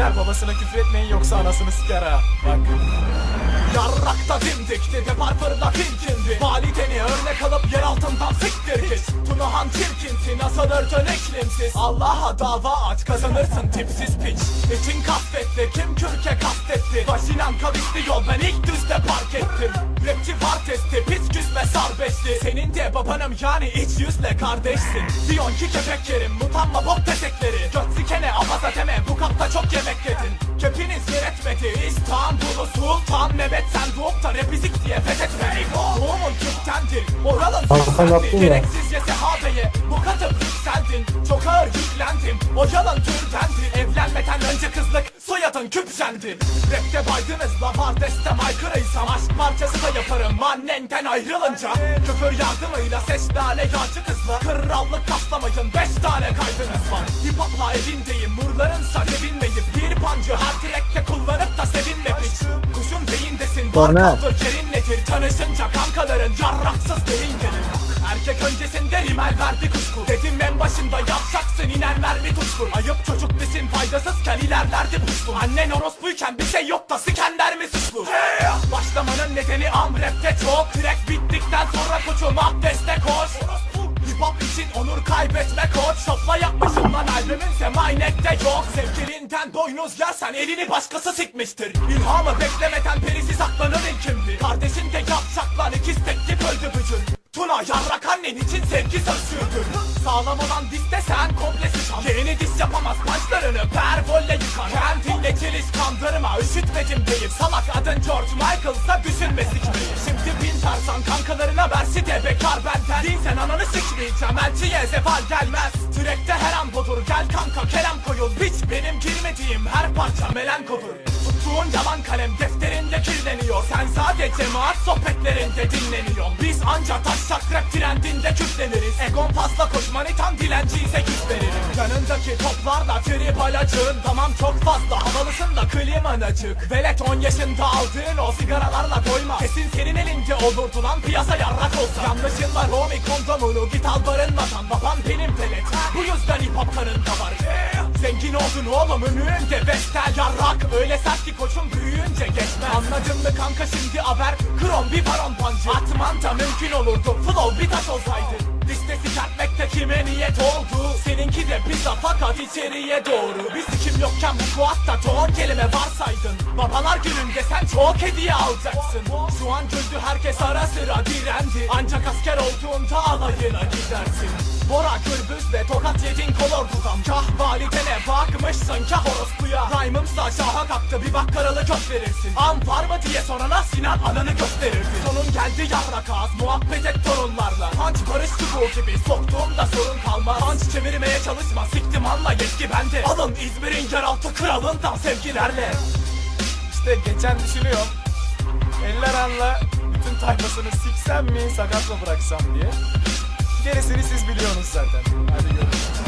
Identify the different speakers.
Speaker 1: Beyler babasına küfür etmeyin yoksa anasını siker ha. Bak.
Speaker 2: Yarrakta dimdik dedi parfırla filkindi Valideni örnek alıp yer altından siktir git. Tunahan çirkinsin asılırdın iklimsiz Allah'a dava aç kazanırsın tipsiz piç. İçin kasvetli kim kürke kastetti Başinan kavisli yol ben ilk düzde park ettim. Rapçi var testi pis küsme sarbeşli Senin de babanım yani iç yüzle kardeşsin. Diyon ki köpek yerim mutanma bok tetekleri Göt sikene abaza deme
Speaker 3: Hakan yaptın ya.
Speaker 2: Bu katıp yükseldin Çok ağır yüklendim. O yalan türdendi. Evlenmeden önce kızlık soyadın küpsendi Rapte baydınız la var destem aykırıysam Aşk parçası da yaparım. Annenden ayrılınca Küfür yardımıyla ses lale yağcı kızla. Krallık kaslamayın beş tane kaydınız var. Hip hopla evindeyim murlarınsa sevinmeyip Bir pancı her direkte kullanıp da sevinme piç Kuşun beyindesin var kaldır Tanışınca kankaların yarraksız beyin gelir Erkek öncesinde rimel verdi kuşku. Dedim en başında yapacaksın iner mermi tutku Ayıp çocuk misin faydasızken ilerlerdi puştu Annen orospuyken bir şey yok da sikenler mi suçlu? Başlamanın nedeni am rapte çok Track bittikten sonra koçum abdeste koş semaynette yok. Sevgilinden boynuz yersen elini başkası sikmiştir. İlhamı beklemeden perisi saklanır ilkimdi Kardeşin de yapacak lan ikiz teklif öldü bücür Tuna yarrak annen için sevgi söz sürdür. Sağlam olan diste sen komple sıçan. Yeni dis yapamaz pançlarını pervolle yıkar Kendinle çeliş kandırma üşütmedim deyip Salak adın George Michael'sa düşünme sikmeyi Şimdi bin tersan kankalarına versi de bekar benden. Değilsen ananı sikmeyeceğim elçiye zeval gelmez Sürekte her an budur gel kanka kerem koyul. Biç benim girmediğim her parça melankodur Tuttuğun yalan kalem defterinde kirleniyor. Sen sadece maat sohbetlerinde dinleniyorsun. Biz anca taşak rap trendinde küfleniriz. Egon fazla koş manitan dilenciyse güç veririm. Yanındaki toplarla trip alacığın Tamam çok fazla havalısın da kliman açık. Velet 10 yaşında aldığın o sigaralarla doyma. Kesin senin elinde olurdu lan piyasa yarrak olsa. Yanlışınla Romy kondomunu git al barınmadan Baban benim pelet. Bu yüzden hip hop kanında var. Zengin oldun oğlum önünde vestel yarrak. Öyle sert ki koçum büyüyünce geçmez. Anladın mı kanka şimdi haber? Krom bir baron pancı Atman da mümkün olurdu Flow bir taş olsaydı Listesi kertmekte kime niyet oldu? Seninki de pizza fakat içeriye doğru. Biz kim yokken bu kuatta ton kelime varsaydın. Babalar gününde sen çok hediye alacaksın. Şu an güldü herkes ara sıra direndi. Ancak asker olduğunda alayına gidersin. Bora gürbüzle tokat yedin kolordudan Kah validene bakmışsın kah Rhyme'ımsa şaha kalktı bir bak karalı kök verirsin Am var mı diye sorana Sinan ananı gösterirdi Sonun geldi yarrak ağız muhabbet et torunlarla Punch barış çubuğu gibi soktuğumda sorun kalmaz Punch çevirmeye çalışma siktim anla yetki bende Alın İzmir'in yeraltı kralından sevgilerle
Speaker 1: İşte geçen düşünüyorum. Eller anla bütün tayfasını siksem mi sakat mı bıraksam diye. Gerisini siz biliyorsunuz zaten. Hadi görüşürüz.